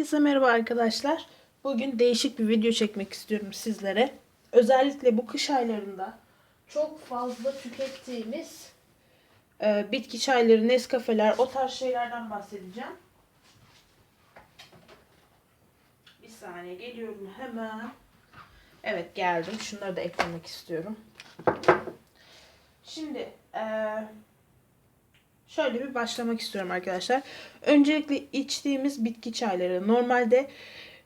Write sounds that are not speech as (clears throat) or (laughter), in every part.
Herkese merhaba arkadaşlar. Bugün değişik bir video çekmek istiyorum sizlere. Özellikle bu kış aylarında çok fazla tükettiğimiz e, bitki çayları, Nescafeler, o tarz şeylerden bahsedeceğim. Bir saniye geliyorum hemen. Evet geldim. Şunları da eklemek istiyorum. Şimdi eee Şöyle bir başlamak istiyorum arkadaşlar. Öncelikle içtiğimiz bitki çayları. Normalde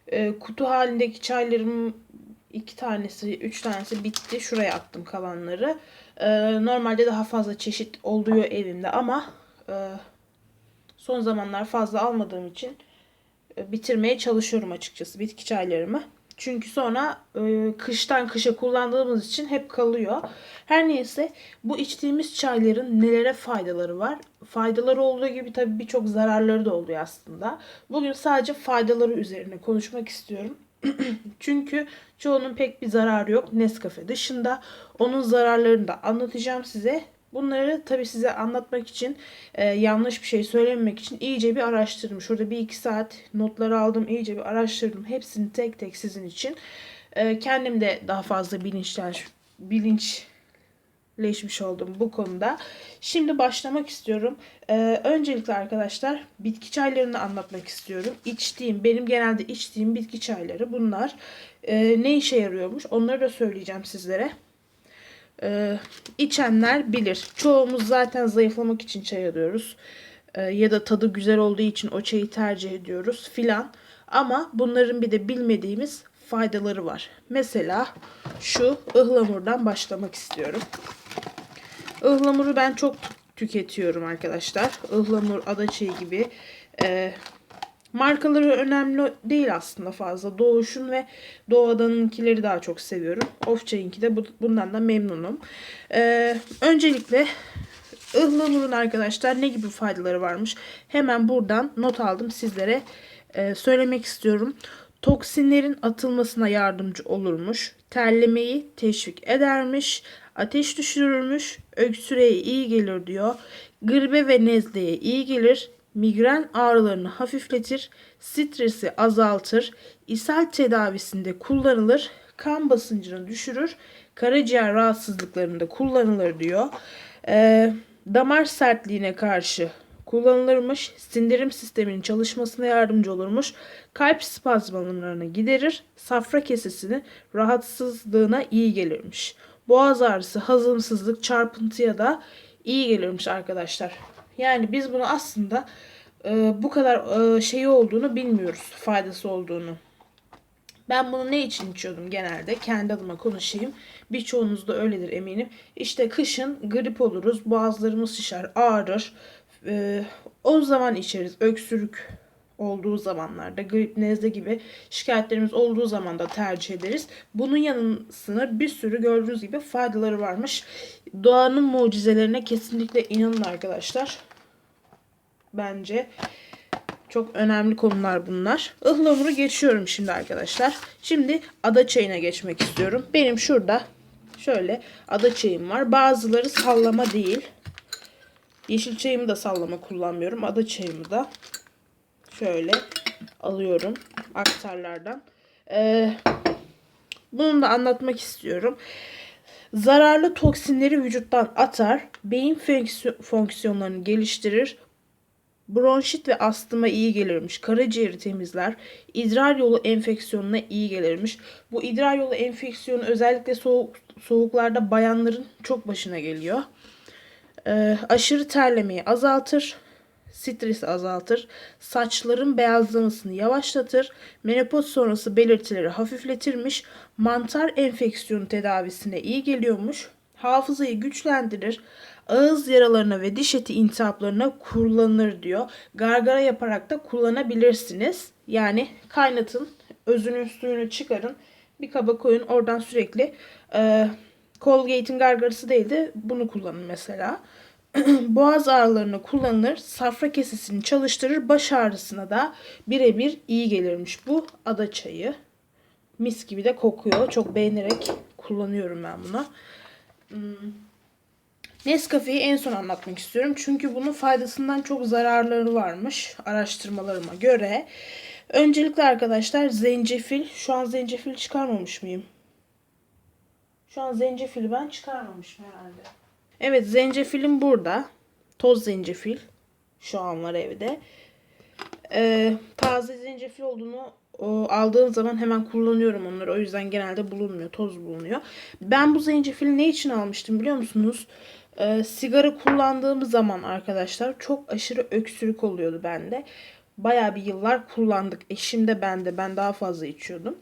e, kutu halindeki çaylarım iki tanesi, üç tanesi bitti. Şuraya attım kalanları. E, normalde daha fazla çeşit oluyor evimde ama e, son zamanlar fazla almadığım için e, bitirmeye çalışıyorum açıkçası bitki çaylarımı. Çünkü sonra e, kıştan kışa kullandığımız için hep kalıyor. Her neyse bu içtiğimiz çayların nelere faydaları var? Faydaları olduğu gibi tabii birçok zararları da oluyor aslında. Bugün sadece faydaları üzerine konuşmak istiyorum. (clears throat) Çünkü çoğunun pek bir zararı yok Nescafe dışında. Onun zararlarını da anlatacağım size. Bunları tabii size anlatmak için, e, yanlış bir şey söylememek için iyice bir araştırdım. Şurada bir iki saat notları aldım, iyice bir araştırdım. Hepsini tek tek sizin için. E, kendim de daha fazla bilinçlenmiş, bilinçleşmiş oldum bu konuda. Şimdi başlamak istiyorum. E, öncelikle arkadaşlar bitki çaylarını anlatmak istiyorum. İçtiğim, benim genelde içtiğim bitki çayları bunlar. E, ne işe yarıyormuş onları da söyleyeceğim sizlere e, içenler bilir. Çoğumuz zaten zayıflamak için çay alıyoruz. E, ya da tadı güzel olduğu için o çayı tercih ediyoruz filan. Ama bunların bir de bilmediğimiz faydaları var. Mesela şu ıhlamurdan başlamak istiyorum. Ihlamuru ben çok tüketiyorum arkadaşlar. Ihlamur, adaçayı gibi. E, Markaları önemli değil aslında fazla. Doğuş'un ve Doğadan'ınkileri daha çok seviyorum. Ofçay'ınki de bu, bundan da memnunum. Ee, öncelikle ıhlamurun arkadaşlar ne gibi faydaları varmış? Hemen buradan not aldım sizlere e, söylemek istiyorum. Toksinlerin atılmasına yardımcı olurmuş. Terlemeyi teşvik edermiş. Ateş düşürürmüş. Öksürüğe iyi gelir diyor. Gribe ve nezleye iyi gelir migren ağrılarını hafifletir, stresi azaltır, ishal tedavisinde kullanılır, kan basıncını düşürür, karaciğer rahatsızlıklarında kullanılır diyor. Ee, damar sertliğine karşı kullanılırmış, sindirim sisteminin çalışmasına yardımcı olurmuş, kalp spazmlarını giderir, safra kesesini rahatsızlığına iyi gelirmiş. Boğaz ağrısı, hazımsızlık, çarpıntıya da iyi gelirmiş arkadaşlar. Yani biz bunu aslında e, bu kadar e, şeyi olduğunu bilmiyoruz. Faydası olduğunu. Ben bunu ne için içiyordum genelde? Kendi adıma konuşayım. Birçoğunuz da öyledir eminim. İşte kışın grip oluruz. Boğazlarımız şişer, ağrır. E, o zaman içeriz. Öksürük olduğu zamanlarda grip, nezle gibi şikayetlerimiz olduğu zaman da tercih ederiz. Bunun yanısına bir sürü gördüğünüz gibi faydaları varmış. Doğanın mucizelerine kesinlikle inanın arkadaşlar. Bence çok önemli konular bunlar. Ihlamuru geçiyorum şimdi arkadaşlar. Şimdi ada çayına geçmek istiyorum. Benim şurada şöyle ada çayım var. Bazıları sallama değil. Yeşil çayımı da sallama kullanmıyorum. Ada çayımı da şöyle alıyorum aktarlardan. Ee, bunu da anlatmak istiyorum. Zararlı toksinleri vücuttan atar, beyin fonksiyonlarını geliştirir, bronşit ve astıma iyi gelirmiş, karaciğeri temizler, idrar yolu enfeksiyonuna iyi gelirmiş. Bu idrar yolu enfeksiyonu özellikle soğuk, soğuklarda bayanların çok başına geliyor. Ee, aşırı terlemeyi azaltır, stresi azaltır, saçların beyazlamasını yavaşlatır, menopoz sonrası belirtileri hafifletirmiş, mantar enfeksiyonu tedavisine iyi geliyormuş, hafızayı güçlendirir, ağız yaralarına ve diş eti iltihaplarına kullanılır diyor. Gargara yaparak da kullanabilirsiniz. Yani kaynatın, özünün suyunu çıkarın, bir kaba koyun, oradan sürekli e, Colgate'in gargarası değil de bunu kullanın mesela. (clears throat) boğaz ağrılarına kullanılır, safra kesesini çalıştırır, baş ağrısına da birebir iyi gelirmiş bu ada çayı. Mis gibi de kokuyor. Çok beğenerek kullanıyorum ben bunu. Hmm. Nescafe'yi en son anlatmak istiyorum. Çünkü bunun faydasından çok zararları varmış araştırmalarıma göre. Öncelikle arkadaşlar zencefil. Şu an zencefil çıkarmamış mıyım? Şu an zencefili ben çıkarmamışım herhalde. Evet zencefilim burada. Toz zencefil. Şu an var evde. Ee, taze zencefil olduğunu o, aldığım zaman hemen kullanıyorum onları. O yüzden genelde bulunmuyor. Toz bulunuyor. Ben bu zencefili ne için almıştım biliyor musunuz? Ee, sigara kullandığım zaman arkadaşlar çok aşırı öksürük oluyordu bende. Bayağı bir yıllar kullandık. Eşim de ben de. Ben daha fazla içiyordum.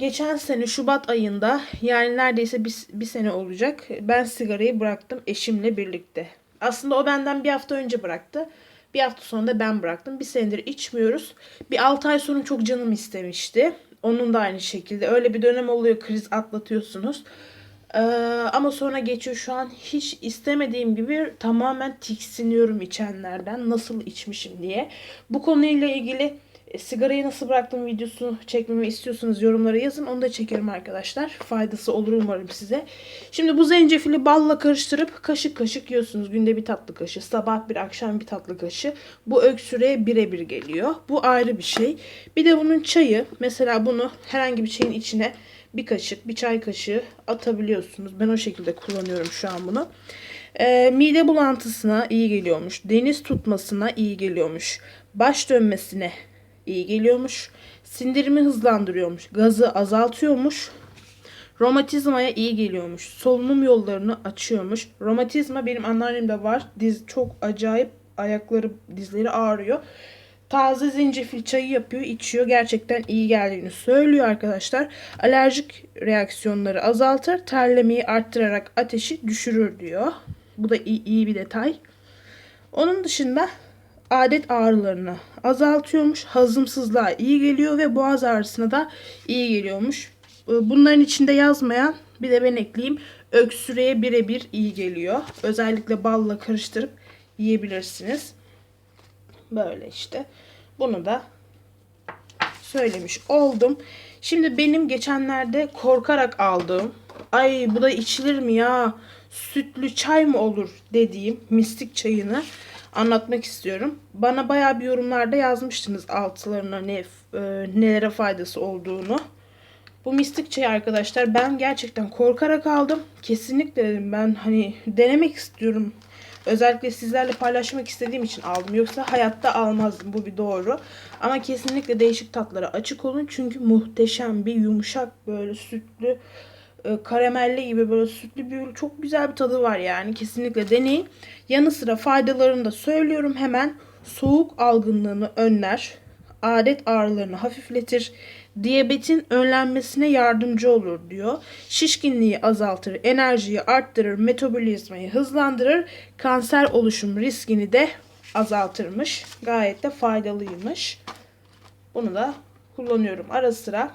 Geçen sene Şubat ayında yani neredeyse bir, bir sene olacak. Ben sigarayı bıraktım eşimle birlikte. Aslında o benden bir hafta önce bıraktı. Bir hafta sonra da ben bıraktım. Bir senedir içmiyoruz. Bir 6 ay sonra çok canım istemişti. Onun da aynı şekilde. Öyle bir dönem oluyor kriz atlatıyorsunuz. Ee, ama sonra geçiyor şu an hiç istemediğim gibi tamamen tiksiniyorum içenlerden. Nasıl içmişim diye. Bu konuyla ilgili e, sigarayı nasıl bıraktım videosu çekmemi istiyorsanız yorumlara yazın. Onu da çekerim arkadaşlar. Faydası olur umarım size. Şimdi bu zencefili balla karıştırıp kaşık kaşık yiyorsunuz. Günde bir tatlı kaşığı. Sabah bir akşam bir tatlı kaşığı. Bu öksürüğe birebir geliyor. Bu ayrı bir şey. Bir de bunun çayı. Mesela bunu herhangi bir şeyin içine bir kaşık, bir çay kaşığı atabiliyorsunuz. Ben o şekilde kullanıyorum şu an bunu. Ee, mide bulantısına iyi geliyormuş. Deniz tutmasına iyi geliyormuş. Baş dönmesine iyi geliyormuş. Sindirimi hızlandırıyormuş. Gazı azaltıyormuş. Romatizmaya iyi geliyormuş. Solunum yollarını açıyormuş. Romatizma benim anneannemde var. Diz çok acayip ayakları, dizleri ağrıyor. Taze zencefil çayı yapıyor, içiyor. Gerçekten iyi geldiğini söylüyor arkadaşlar. Alerjik reaksiyonları azaltır, terlemeyi arttırarak ateşi düşürür diyor. Bu da iyi, iyi bir detay. Onun dışında adet ağrılarını azaltıyormuş. Hazımsızlığa iyi geliyor ve boğaz ağrısına da iyi geliyormuş. Bunların içinde yazmayan bir de ben ekleyeyim. Öksürüğe birebir iyi geliyor. Özellikle balla karıştırıp yiyebilirsiniz. Böyle işte. Bunu da söylemiş oldum. Şimdi benim geçenlerde korkarak aldığım ay bu da içilir mi ya sütlü çay mı olur dediğim mistik çayını anlatmak istiyorum. Bana bayağı bir yorumlarda yazmıştınız altılarına ne e, nelere faydası olduğunu. Bu mistik çay arkadaşlar ben gerçekten korkarak aldım. Kesinlikle dedim ben hani denemek istiyorum. Özellikle sizlerle paylaşmak istediğim için aldım. Yoksa hayatta almazdım. Bu bir doğru. Ama kesinlikle değişik tatlara açık olun. Çünkü muhteşem bir yumuşak böyle sütlü karamelli gibi böyle sütlü bir çok güzel bir tadı var yani. Kesinlikle deneyin. Yanı sıra faydalarını da söylüyorum hemen. Soğuk algınlığını önler. Adet ağrılarını hafifletir diyabetin önlenmesine yardımcı olur diyor. Şişkinliği azaltır, enerjiyi arttırır, metabolizmayı hızlandırır, kanser oluşum riskini de azaltırmış. Gayet de faydalıymış. Bunu da kullanıyorum ara sıra.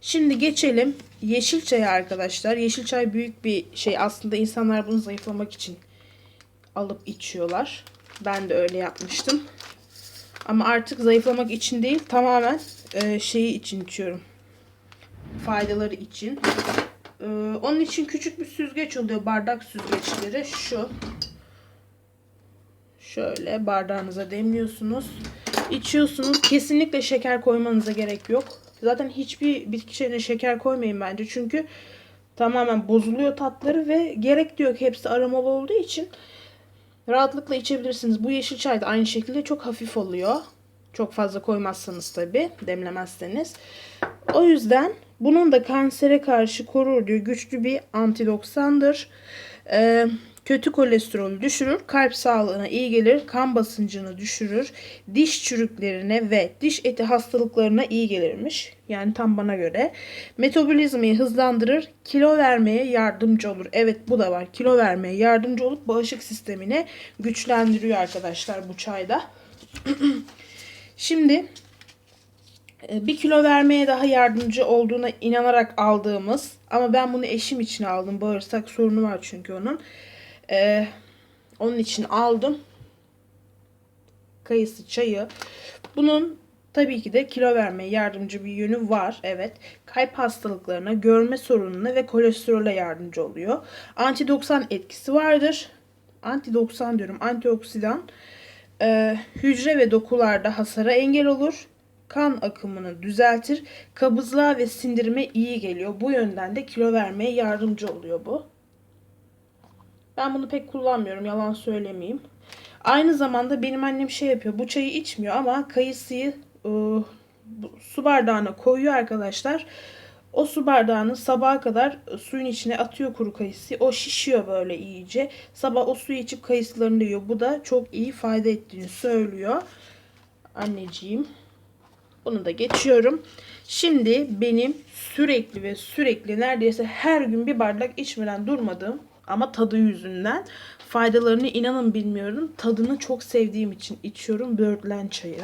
Şimdi geçelim yeşil çaya arkadaşlar. Yeşil çay büyük bir şey. Aslında insanlar bunu zayıflamak için alıp içiyorlar. Ben de öyle yapmıştım. Ama artık zayıflamak için değil tamamen e, şeyi için içiyorum. Faydaları için. E, onun için küçük bir süzgeç oluyor. Bardak süzgeçleri. Şu. Şöyle bardağınıza demliyorsunuz. İçiyorsunuz. Kesinlikle şeker koymanıza gerek yok. Zaten hiçbir bitki çayına şeker koymayın bence. Çünkü tamamen bozuluyor tatları ve gerek diyor ki hepsi aromalı olduğu için rahatlıkla içebilirsiniz. Bu yeşil çay da aynı şekilde çok hafif oluyor. Çok fazla koymazsanız tabi demlemezseniz. O yüzden bunun da kansere karşı korur diyor. Güçlü bir antidoksandır. Ee, kötü kolesterolü düşürür. Kalp sağlığına iyi gelir. Kan basıncını düşürür. Diş çürüklerine ve diş eti hastalıklarına iyi gelirmiş. Yani tam bana göre. Metabolizmayı hızlandırır. Kilo vermeye yardımcı olur. Evet bu da var. Kilo vermeye yardımcı olup bağışık sistemini güçlendiriyor arkadaşlar bu çayda. (clears throat) Şimdi e, bir kilo vermeye daha yardımcı olduğuna inanarak aldığımız ama ben bunu eşim için aldım. Bağırsak sorunu var çünkü onun. Ee, onun için aldım. Kayısı çayı. Bunun tabii ki de kilo vermeye yardımcı bir yönü var. Evet. Kalp hastalıklarına, görme sorununa ve kolesterole yardımcı oluyor. Antidoksan etkisi vardır. Antidoksan diyorum. Antioksidan e, hücre ve dokularda hasara engel olur. Kan akımını düzeltir. Kabızlığa ve sindirime iyi geliyor. Bu yönden de kilo vermeye yardımcı oluyor bu. Ben bunu pek kullanmıyorum. Yalan söylemeyeyim. Aynı zamanda benim annem şey yapıyor. Bu çayı içmiyor ama kayısıyı e, su bardağına koyuyor arkadaşlar. O su bardağını sabaha kadar suyun içine atıyor kuru kayısıyı. O şişiyor böyle iyice. Sabah o suyu içip kayısılarını yiyor. Bu da çok iyi fayda ettiğini söylüyor. Anneciğim. Bunu da geçiyorum. Şimdi benim sürekli ve sürekli neredeyse her gün bir bardak içmeden durmadığım ama tadı yüzünden faydalarını inanın bilmiyorum. Tadını çok sevdiğim için içiyorum böğürtlen çayı.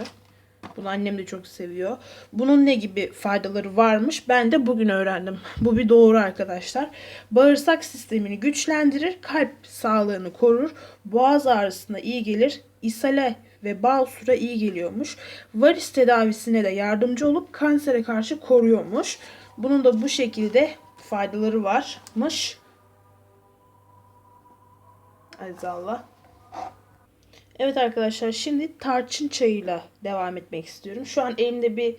Bunu annem de çok seviyor. Bunun ne gibi faydaları varmış ben de bugün öğrendim. Bu bir doğru arkadaşlar. Bağırsak sistemini güçlendirir, kalp sağlığını korur, boğaz ağrısına iyi gelir, ishale ve basura iyi geliyormuş. Varis tedavisine de yardımcı olup kansere karşı koruyormuş. Bunun da bu şekilde faydaları varmış. Azallah. Evet arkadaşlar şimdi tarçın çayıyla devam etmek istiyorum. Şu an elimde bir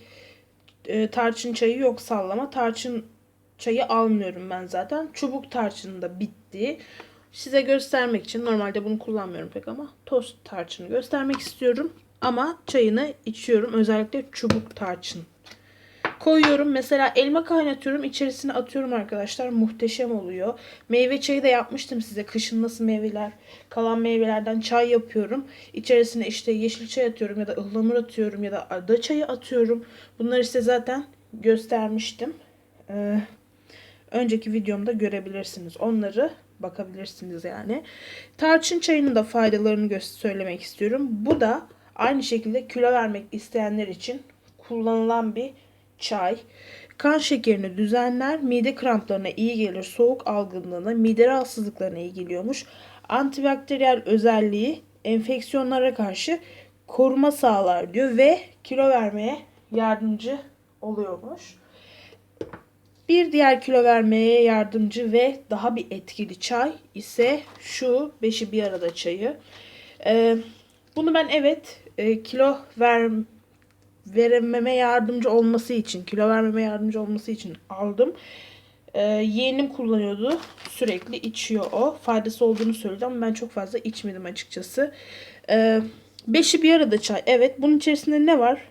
e, tarçın çayı yok sallama. Tarçın çayı almıyorum ben zaten. Çubuk tarçını da bitti. Size göstermek için normalde bunu kullanmıyorum pek ama toz tarçını göstermek istiyorum. Ama çayını içiyorum. Özellikle çubuk tarçın koyuyorum. Mesela elma kaynatıyorum. içerisine atıyorum arkadaşlar. Muhteşem oluyor. Meyve çayı da yapmıştım size. Kışın nasıl meyveler, kalan meyvelerden çay yapıyorum. İçerisine işte yeşil çay atıyorum ya da ıhlamur atıyorum ya da ada çayı atıyorum. Bunları size zaten göstermiştim. Ee, önceki videomda görebilirsiniz. Onları bakabilirsiniz yani. Tarçın çayının da faydalarını söylemek istiyorum. Bu da aynı şekilde kilo vermek isteyenler için kullanılan bir çay. Kan şekerini düzenler, mide kramplarına iyi gelir, soğuk algınlığına, mide rahatsızlıklarına iyi geliyormuş. Antibakteriyel özelliği enfeksiyonlara karşı koruma sağlar diyor ve kilo vermeye yardımcı oluyormuş. Bir diğer kilo vermeye yardımcı ve daha bir etkili çay ise şu beşi bir arada çayı. Ee, bunu ben evet e, kilo ver verememe yardımcı olması için, kilo vermeme yardımcı olması için aldım. Ee, yeğenim kullanıyordu. Sürekli içiyor o. Faydası olduğunu söyledi ama ben çok fazla içmedim açıkçası. Ee, beşi bir arada çay. Evet. Bunun içerisinde ne var?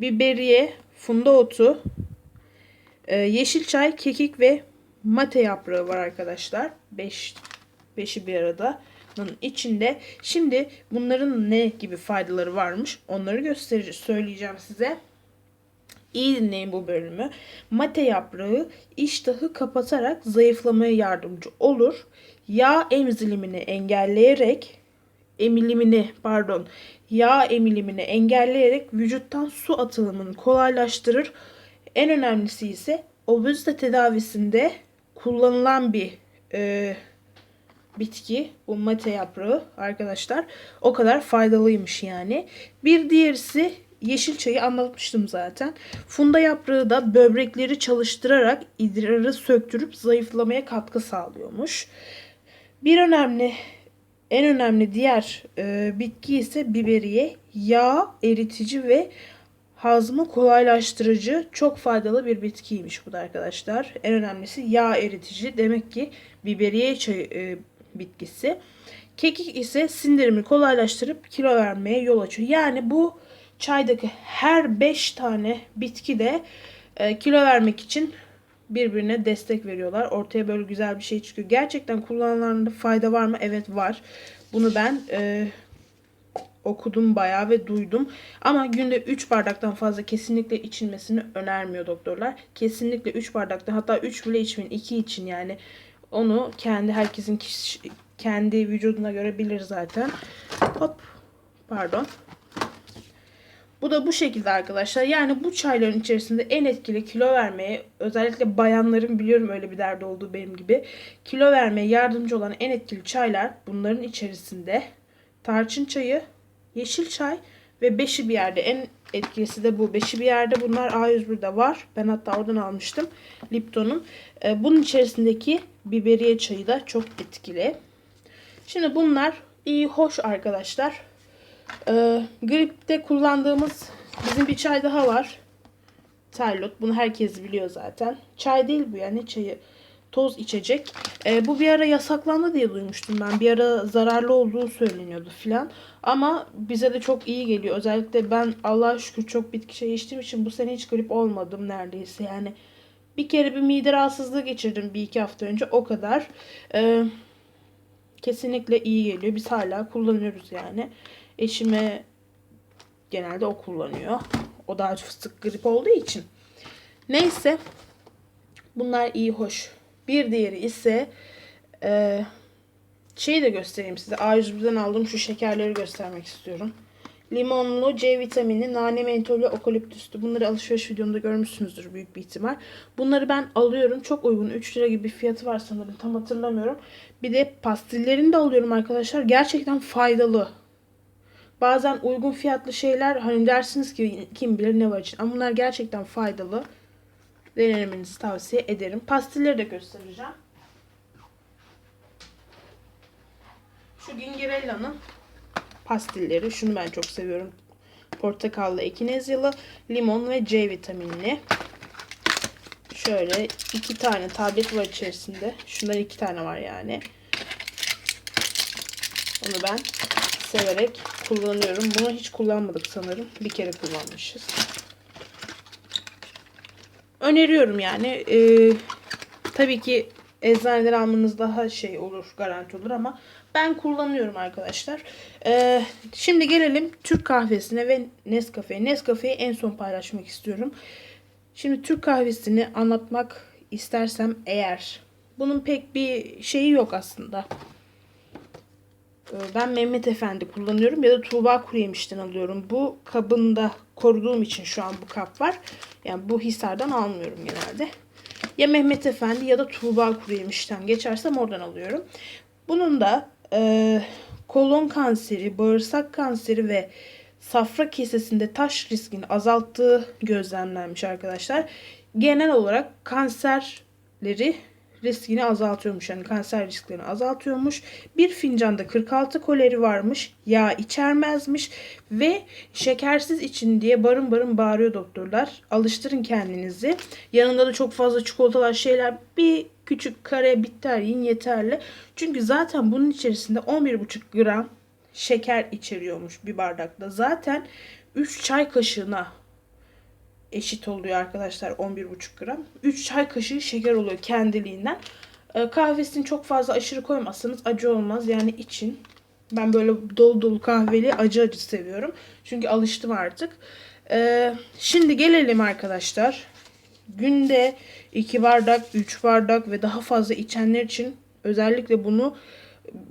Biberiye, funda otu, e, yeşil çay, kekik ve mate yaprağı var arkadaşlar. Beş, beşi bir arada içinde. Şimdi bunların ne gibi faydaları varmış onları göstereceğim, söyleyeceğim size. İyi dinleyin bu bölümü. Mate yaprağı iştahı kapatarak zayıflamaya yardımcı olur. Yağ emzilimini engelleyerek emilimini pardon yağ emilimini engelleyerek vücuttan su atılımını kolaylaştırır. En önemlisi ise obezite tedavisinde kullanılan bir e, bitki bu mate yaprağı arkadaşlar o kadar faydalıymış yani. Bir diğerisi yeşil çayı anlatmıştım zaten. Funda yaprağı da böbrekleri çalıştırarak idrarı söktürüp zayıflamaya katkı sağlıyormuş. Bir önemli en önemli diğer e, bitki ise biberiye. Yağ eritici ve hazmı kolaylaştırıcı çok faydalı bir bitkiymiş bu da arkadaşlar. En önemlisi yağ eritici. Demek ki biberiye çayı e, bitkisi. Kekik ise sindirimi kolaylaştırıp kilo vermeye yol açıyor. Yani bu çaydaki her 5 tane bitki de e, kilo vermek için birbirine destek veriyorlar. Ortaya böyle güzel bir şey çıkıyor. Gerçekten kullanılanlarda fayda var mı? Evet var. Bunu ben e, okudum bayağı ve duydum. Ama günde 3 bardaktan fazla kesinlikle içilmesini önermiyor doktorlar. Kesinlikle 3 bardaktan hatta 3 bile içmeyin. 2 için yani. Onu kendi herkesin kişi, kendi vücuduna göre bilir zaten. Hop. Pardon. Bu da bu şekilde arkadaşlar. Yani bu çayların içerisinde en etkili kilo vermeye özellikle bayanların biliyorum öyle bir derdi olduğu benim gibi. Kilo vermeye yardımcı olan en etkili çaylar bunların içerisinde tarçın çayı, yeşil çay ve beşi bir yerde. En etkilisi de bu. Beşi bir yerde bunlar A101'de var. Ben hatta oradan almıştım. Lipton'un. Ee, bunun içerisindeki biberiye çayı da çok etkili. Şimdi bunlar iyi hoş arkadaşlar. Ee, gripte kullandığımız bizim bir çay daha var. Tarlot. Bunu herkes biliyor zaten. Çay değil bu yani çayı. Toz içecek. Ee, bu bir ara yasaklandı diye duymuştum ben. Bir ara zararlı olduğu söyleniyordu filan. Ama bize de çok iyi geliyor. Özellikle ben Allah'a şükür çok bitki çayı içtiğim için bu sene hiç grip olmadım neredeyse. Yani bir kere bir mide rahatsızlığı geçirdim bir iki hafta önce. O kadar. Ee, kesinlikle iyi geliyor. Biz hala kullanıyoruz yani. Eşime genelde o kullanıyor. O daha fıstık grip olduğu için. Neyse. Bunlar iyi hoş. Bir diğeri ise e, şeyi de göstereyim size. A101'den aldığım şu şekerleri göstermek istiyorum. Limonlu, C vitamini, nane mentolü, okaliptüslü. Bunları alışveriş videomda görmüşsünüzdür büyük bir ihtimal. Bunları ben alıyorum. Çok uygun. 3 lira gibi bir fiyatı var sanırım. Tam hatırlamıyorum. Bir de pastillerini de alıyorum arkadaşlar. Gerçekten faydalı. Bazen uygun fiyatlı şeyler hani dersiniz ki kim bilir ne var için. Ama bunlar gerçekten faydalı. Denemenizi tavsiye ederim. Pastilleri de göstereceğim. Şu Gingerella'nın pastilleri. Şunu ben çok seviyorum. Portakallı, ekinezyalı, limon ve C vitaminli. Şöyle iki tane tablet var içerisinde. Şundan iki tane var yani. Onu ben severek kullanıyorum. Bunu hiç kullanmadık sanırım. Bir kere kullanmışız. Öneriyorum yani. Ee, tabii ki eczaneden almanız daha şey olur, garanti olur ama ben kullanıyorum arkadaşlar. Ee, şimdi gelelim Türk kahvesine ve Nescafe'ye. Nescafe'yi en son paylaşmak istiyorum. Şimdi Türk kahvesini anlatmak istersem eğer bunun pek bir şeyi yok aslında. Ee, Ben Mehmet Efendi kullanıyorum ya da Tuğba Kuruyemiş'ten alıyorum. Bu kabında koruduğum için şu an bu kap var. Yani bu Hisar'dan almıyorum genelde. Ya Mehmet Efendi ya da Tuğba Kuruyemiş'ten geçersem oradan alıyorum. Bunun da e, kolon kanseri, bağırsak kanseri ve safra kesesinde taş riskini azalttığı gözlemlenmiş arkadaşlar. Genel olarak kanserleri riskini azaltıyormuş. Yani kanser risklerini azaltıyormuş. Bir fincanda 46 kalori varmış. Yağ içermezmiş. Ve şekersiz için diye barın barın bağırıyor doktorlar. Alıştırın kendinizi. Yanında da çok fazla çikolatalar şeyler bir küçük kare bitter yiyin yeterli. Çünkü zaten bunun içerisinde 11,5 gram şeker içeriyormuş bir bardakta. Zaten 3 çay kaşığına eşit oluyor arkadaşlar 11,5 gram. 3 çay kaşığı şeker oluyor kendiliğinden. Ee, kahvesini çok fazla aşırı koymazsanız acı olmaz. Yani için. Ben böyle dolu dolu kahveli acı acı seviyorum. Çünkü alıştım artık. Ee, şimdi gelelim arkadaşlar. Günde 2 bardak, 3 bardak ve daha fazla içenler için özellikle bunu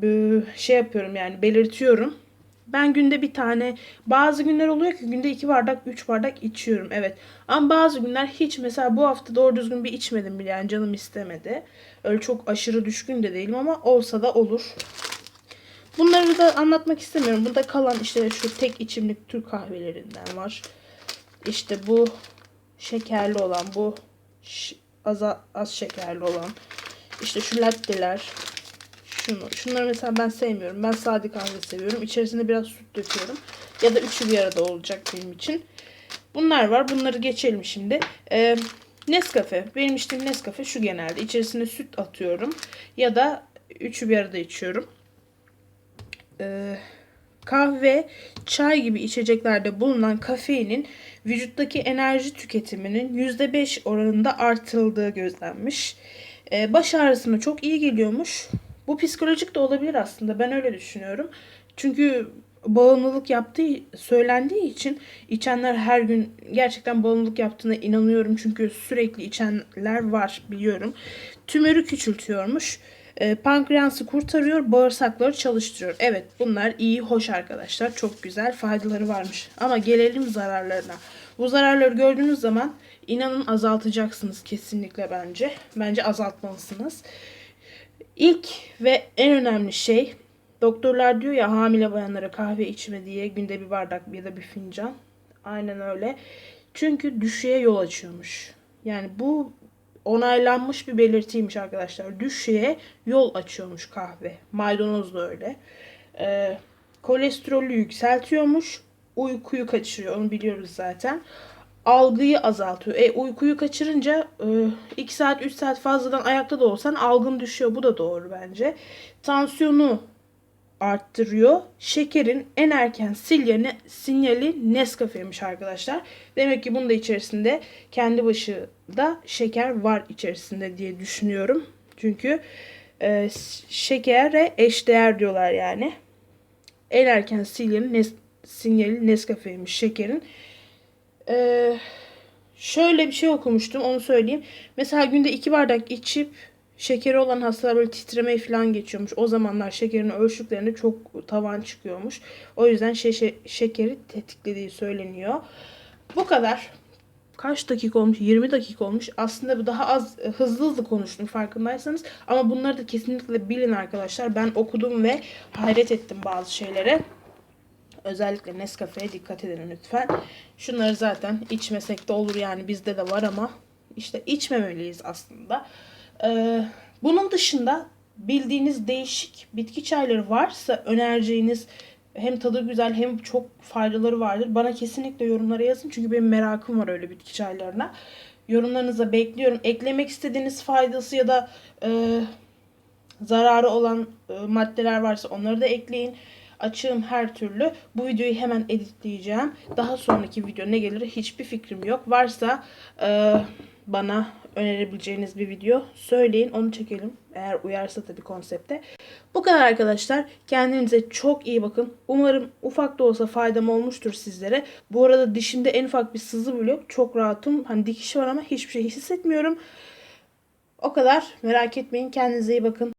e, şey yapıyorum yani belirtiyorum. Ben günde bir tane bazı günler oluyor ki günde iki bardak üç bardak içiyorum evet. Ama bazı günler hiç mesela bu hafta doğru düzgün bir içmedim bile yani canım istemedi. Öyle çok aşırı düşkün de değilim ama olsa da olur. Bunları da anlatmak istemiyorum. Burada kalan işte şu tek içimlik Türk kahvelerinden var. İşte bu şekerli olan bu az, az şekerli olan. İşte şu latteler, şunu. Şunları mesela ben sevmiyorum. Ben sade kahve seviyorum. İçerisine biraz süt döküyorum. Ya da üçü bir arada olacak benim için. Bunlar var. Bunları geçelim şimdi. Ee, Nescafe. Benim içtiğim Nescafe şu genelde. İçerisine süt atıyorum. Ya da üçü bir arada içiyorum. Ee, kahve, çay gibi içeceklerde bulunan kafeinin vücuttaki enerji tüketiminin %5 oranında artırıldığı gözlenmiş. Ee, baş ağrısına çok iyi geliyormuş. Bu psikolojik de olabilir aslında. Ben öyle düşünüyorum. Çünkü bağımlılık yaptığı söylendiği için içenler her gün gerçekten bağımlılık yaptığına inanıyorum. Çünkü sürekli içenler var biliyorum. Tümörü küçültüyormuş. E, pankreası kurtarıyor, bağırsakları çalıştırıyor. Evet bunlar iyi, hoş arkadaşlar. Çok güzel faydaları varmış. Ama gelelim zararlarına. Bu zararları gördüğünüz zaman inanın azaltacaksınız kesinlikle bence. Bence azaltmalısınız. İlk ve en önemli şey doktorlar diyor ya hamile bayanlara kahve içme diye günde bir bardak ya da bir fincan. Aynen öyle. Çünkü düşüğe yol açıyormuş. Yani bu onaylanmış bir belirtiymiş arkadaşlar. Düşüğe yol açıyormuş kahve. Maydanoz da öyle. Ee, kolesterolü yükseltiyormuş. Uykuyu kaçırıyor onu biliyoruz zaten. Algıyı azaltıyor. E uykuyu kaçırınca 2 saat 3 saat fazladan ayakta da olsan algın düşüyor. Bu da doğru bence. Tansiyonu arttırıyor. Şekerin en erken sinyali, sinyali Nescafe'ymiş arkadaşlar. Demek ki bunun da içerisinde kendi başında şeker var içerisinde diye düşünüyorum. Çünkü e, şekere eşdeğer diyorlar yani. En erken Nes, sinyali Nescafe'ymiş şekerin. Ee, şöyle bir şey okumuştum onu söyleyeyim. Mesela günde iki bardak içip şekeri olan hastalar böyle titremeye falan geçiyormuş. O zamanlar şekerini ölçtüklerinde çok tavan çıkıyormuş. O yüzden şe- şekeri tetiklediği söyleniyor. Bu kadar. Kaç dakika olmuş? 20 dakika olmuş. Aslında daha az e, hızlı hızlı konuştum farkındaysanız. Ama bunları da kesinlikle bilin arkadaşlar. Ben okudum ve hayret ettim bazı şeylere. Özellikle Nescafe'ye dikkat edin lütfen. Şunları zaten içmesek de olur yani bizde de var ama işte içmemeliyiz aslında. Ee, bunun dışında bildiğiniz değişik bitki çayları varsa önereceğiniz hem tadı güzel hem çok faydaları vardır. Bana kesinlikle yorumlara yazın çünkü benim merakım var öyle bitki çaylarına. Yorumlarınızı bekliyorum. Eklemek istediğiniz faydası ya da e, zararı olan e, maddeler varsa onları da ekleyin. Açığım her türlü. Bu videoyu hemen editleyeceğim. Daha sonraki video ne gelir hiçbir fikrim yok. Varsa e, bana önerebileceğiniz bir video söyleyin. Onu çekelim. Eğer uyarsa tabii konsepte. Bu kadar arkadaşlar. Kendinize çok iyi bakın. Umarım ufak da olsa faydam olmuştur sizlere. Bu arada dişimde en ufak bir sızı bile yok. Çok rahatım. Hani dikiş var ama hiçbir şey hissetmiyorum. O kadar. Merak etmeyin. Kendinize iyi bakın.